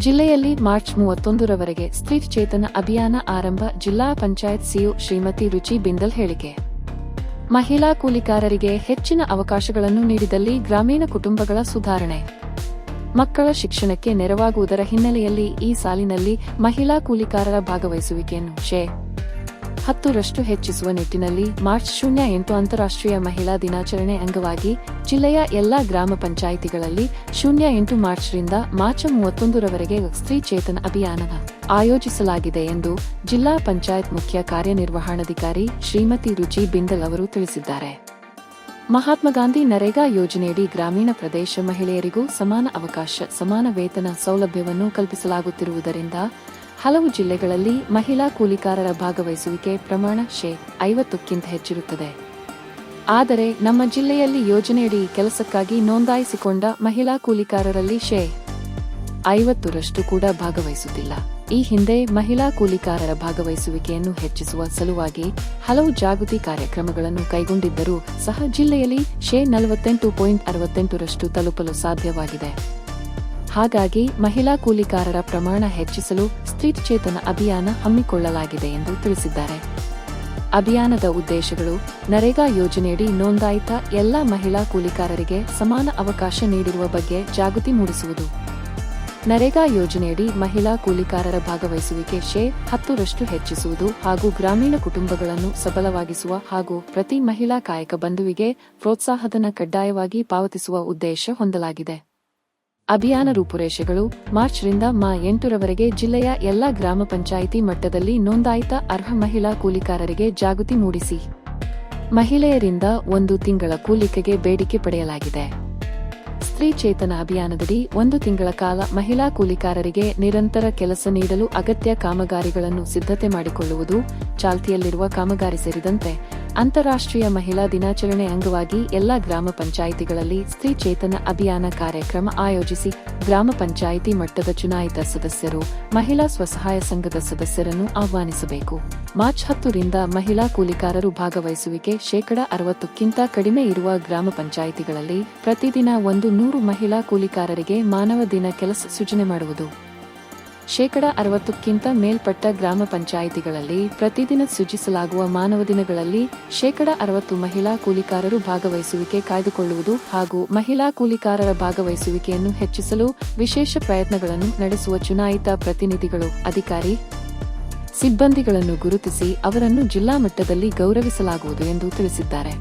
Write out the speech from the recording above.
ಜಿಲ್ಲೆಯಲ್ಲಿ ಮಾರ್ಚ್ ಮೂವತ್ತೊಂದರವರೆಗೆ ಸ್ತ್ರೀ ಚೇತನ ಅಭಿಯಾನ ಆರಂಭ ಜಿಲ್ಲಾ ಪಂಚಾಯತ್ ಸಿಇಒ ಶ್ರೀಮತಿ ರುಚಿ ಬಿಂದಲ್ ಹೇಳಿಕೆ. ಮಹಿಳಾ ಕೂಲಿಕಾರರಿಗೆ ಹೆಚ್ಚಿನ ಅವಕಾಶಗಳನ್ನು ನೀಡಿದಲ್ಲಿ ಗ್ರಾಮೀಣ ಕುಟುಂಬಗಳ ಸುಧಾರಣೆ. ಮಕ್ಕಳ ಶಿಕ್ಷಣಕ್ಕೆ ನೆರವಾಗುವುದರ ಹಿನ್ನೆಲೆಯಲ್ಲಿ ಈ ಸಾಲಿನಲ್ಲಿ ಮಹಿಳಾ ಕೂಲಿಕಾರರ ಭಾಗವಹಿಸುವಿಕೆಯನ್ನು ಶೇ. ಹತ್ತರಷ್ಟು ಹೆಚ್ಚಿಸುವ ನಿಟ್ಟಿನಲ್ಲಿ ಮಾರ್ಚ್ ಶೂನ್ಯ ಎಂಟು ಅಂತಾರಾಷ್ಟ್ರೀಯ ಮಹಿಳಾ ದಿನಾಚರಣೆ ಅಂಗವಾಗಿ ಜಿಲ್ಲೆಯ ಎಲ್ಲಾ ಗ್ರಾಮ ಪಂಚಾಯಿತಿಗಳಲ್ಲಿ ಶೂನ್ಯ ಎಂಟು ಮಾರ್ಚ್ರಿಂದ ಮಾರ್ಚ್ ಮೂವತ್ತೊಂದರವರೆಗೆ ಸ್ತ್ರೀ ಚೇತನ ಅಭಿಯಾನ ಆಯೋಜಿಸಲಾಗಿದೆ ಎಂದು ಜಿಲ್ಲಾ ಪಂಚಾಯತ್ ಮುಖ್ಯ ಕಾರ್ಯನಿರ್ವಹಣಾಧಿಕಾರಿ ಶ್ರೀಮತಿ ರುಚಿ ಬಿಂದಲ್ ಅವರು ತಿಳಿಸಿದ್ದಾರೆ. ಮಹಾತ್ಮ ಗಾಂಧಿ ನರೇಗಾ ಯೋಜನೆಯಡಿ ಗ್ರಾಮೀಣ ಪ್ರದೇಶ ಮಹಿಳೆಯರಿಗೂ ಸಮಾನ ಅವಕಾಶ, ಸಮಾನ ವೇತನ ಸೌಲಭ್ಯವನ್ನು ಕಲ್ಪಿಸಲಾಗುತ್ತಿರುವುದರಿಂದ ಹಲವು ಜಿಲ್ಲೆಗಳಲ್ಲಿ ಮಹಿಳಾ ಕೂಲಿಕಾರರ ಭಾಗವಹಿಸುವಿಕೆ ಪ್ರಮಾಣ ಶೇ ಐವತ್ತಕ್ಕಿಂತ ಹೆಚ್ಚಿರುತ್ತದೆ. ಆದರೆ ನಮ್ಮ ಜಿಲ್ಲೆಯಲ್ಲಿ ಯೋಜನೆಯಡಿ ಕೆಲಸಕ್ಕಾಗಿ ನೋಂದಾಯಿಸಿಕೊಂಡ ಮಹಿಳಾ ಕೂಲಿಕಾರರಲ್ಲಿ ಶೇ ಐವತ್ತರಷ್ಟು ಕೂಡ ಭಾಗವಹಿಸುತ್ತಿಲ್ಲ. ಈ ಹಿಂದೆ ಮಹಿಳಾ ಕೂಲಿಕಾರರ ಭಾಗವಹಿಸುವಿಕೆಯನ್ನು ಹೆಚ್ಚಿಸುವ ಸಲುವಾಗಿ ಹಲವು ಜಾಗೃತಿ ಕಾರ್ಯಕ್ರಮಗಳನ್ನು ಕೈಗೊಂಡಿದ್ದರೂ ಸಹ ಜಿಲ್ಲೆಯಲ್ಲಿ ಶೇ ನಲವತ್ತೆಂಟು ಪಾಯಿಂಟ್ ಅರವತ್ತೆಂಟರಷ್ಟು ತಲುಪಲು ಸಾಧ್ಯವಾಗಿದೆ. ಹಾಗಾಗಿ ಮಹಿಳಾ ಕೂಲಿಕಾರರ ಪ್ರಮಾಣ ಹೆಚ್ಚಿಸಲು ಸ್ತ್ರೀಟ್ ಚೇತನ ಅಭಿಯಾನ ಹಮ್ಮಿಕೊಳ್ಳಲಾಗಿದೆ ಎಂದು ತಿಳಿಸಿದ್ದಾರೆ. ಅಭಿಯಾನದ ಉದ್ದೇಶಗಳು ನರೇಗಾ ಯೋಜನೆಯಡಿ ನೋಂದಾಯಿತ ಎಲ್ಲಾ ಮಹಿಳಾ ಕೂಲಿಕಾರರಿಗೆ ಸಮಾನ ಅವಕಾಶ ನೀಡಿರುವ ಬಗ್ಗೆ ಜಾಗೃತಿ ಮೂಡಿಸುವುದು. ನರೇಗಾ ಯೋಜನೆಯಡಿ ಮಹಿಳಾ ಕೂಲಿಕಾರರ ಭಾಗವಹಿಸುವಿಕೆ ಶೇ ಹತ್ತರಷ್ಟು ಹೆಚ್ಚಿಸುವುದು ಹಾಗೂ ಗ್ರಾಮೀಣ ಕುಟುಂಬಗಳನ್ನು ಸಬಲವಾಗಿಸುವ ಹಾಗೂ ಪ್ರತಿ ಮಹಿಳಾ ಕಾಯಕ ಬಂಧುವಿಗೆ ಪ್ರೋತ್ಸಾಹಧನ ಕಡ್ಡಾಯವಾಗಿ ಪಾವತಿಸುವ ಉದ್ದೇಶ ಹೊಂದಲಾಗಿದೆ. ಅಭಿಯಾನ ರೂಪುರೇಷೆಗಳು ಮಾರ್ಚ್ ರಿಂದ ಮಾ ಎಂಟರವರೆಗೆ ಜಿಲ್ಲೆಯ ಎಲ್ಲಾ ಗ್ರಾಮ ಪಂಚಾಯಿತಿ ಮಟ್ಟದಲ್ಲಿ ನೋಂದಾಯಿತ ಅರ್ಹ ಮಹಿಳಾ ಕೂಲಿಕಾರರಿಗೆ ಜಾಗೃತಿ ಮೂಡಿಸಿ. ಮಹಿಳೆಯರಿಂದ ಒಂದು ತಿಂಗಳ ಕೂಲಿಕೆಗೆ ಬೇಡಿಕೆ ಪಡೆಯಲಾಗಿದೆ. ಸ್ತ್ರೀ ಚೇತನ ಅಭಿಯಾನದಡಿ ಒಂದು ತಿಂಗಳ ಕಾಲ ಮಹಿಳಾ ಕೂಲಿಕಾರರಿಗೆ ನಿರಂತರ ಕೆಲಸ ನೀಡಲು ಅಗತ್ಯ ಕಾಮಗಾರಿಗಳನ್ನು ಸಿದ್ಧತೆ ಮಾಡಿಕೊಳ್ಳುವುದು ಚಾಲ್ತಿಯಲ್ಲಿರುವ ಕಾಮಗಾರಿ ಸೇರಿದಂತೆ ಅಂತಾರಾಷ್ಟ್ರೀಯ ಮಹಿಳಾ ದಿನಾಚರಣೆ ಅಂಗವಾಗಿ ಎಲ್ಲಾ ಗ್ರಾಮ ಪಂಚಾಯಿತಿಗಳಲ್ಲಿ ಸ್ತ್ರೀ ಚೇತನ ಅಭಿಯಾನ ಕಾರ್ಯಕ್ರಮ ಆಯೋಜಿಸಿ ಗ್ರಾಮ ಪಂಚಾಯಿತಿ ಮಟ್ಟದ ಚುನಾಯಿತ ಸದಸ್ಯರು, ಮಹಿಳಾ ಸ್ವಸಹಾಯ ಸಂಘದ ಸದಸ್ಯರನ್ನು ಆಹ್ವಾನಿಸಬೇಕು. ಮಾರ್ಚ್ ಹತ್ತರಿಂದ ಮಹಿಳಾ ಕೂಲಿಕಾರರು ಭಾಗವಹಿಸುವಿಕೆ ಶೇಕಡ ಅರವತ್ತಕ್ಕಿಂತ ಕಡಿಮೆ ಇರುವ ಗ್ರಾಮ ಪಂಚಾಯಿತಿಗಳಲ್ಲಿ ಪ್ರತಿದಿನ ಒಂದು ನೂರು ಮಹಿಳಾ ಕೂಲಿಕಾರರಿಗೆ ಮಾನವ ದಿನ ಕೆಲಸ ಸೂಚನೆ ಮಾಡುವುದು. ಶೇಕಡ ಅರವತ್ತಕ್ಕಿಂತ ಮೇಲ್ಪಟ್ಟ ಗ್ರಾಮ ಪಂಚಾಯಿತಿಗಳಲ್ಲಿ ಪ್ರತಿದಿನ ಸೃಜಿಸಲಾಗುವ ಮಾನವ ದಿನಗಳಲ್ಲಿ ಶೇಕಡ ಅರವತ್ತು ಮಹಿಳಾ ಕೂಲಿಕಾರರು ಭಾಗವಹಿಸುವಿಕೆ ಕಾಯ್ದುಕೊಳ್ಳುವುದು ಹಾಗೂ ಮಹಿಳಾ ಕೂಲಿಕಾರರ ಭಾಗವಹಿಸುವಿಕೆಯನ್ನು ಹೆಚ್ಚಿಸಲು ವಿಶೇಷ ಪ್ರಯತ್ನಗಳನ್ನು ನಡೆಸುವ ಚುನಾಯಿತ ಪ್ರತಿನಿಧಿಗಳು, ಅಧಿಕಾರಿ, ಸಿಬ್ಬಂದಿಗಳನ್ನು ಗುರುತಿಸಿ ಅವರನ್ನು ಜಿಲ್ಲಾ ಮಟ್ಟದಲ್ಲಿ ಗೌರವಿಸಲಾಗುವುದು ಎಂದು ತಿಳಿಸಿದ್ದಾರೆ.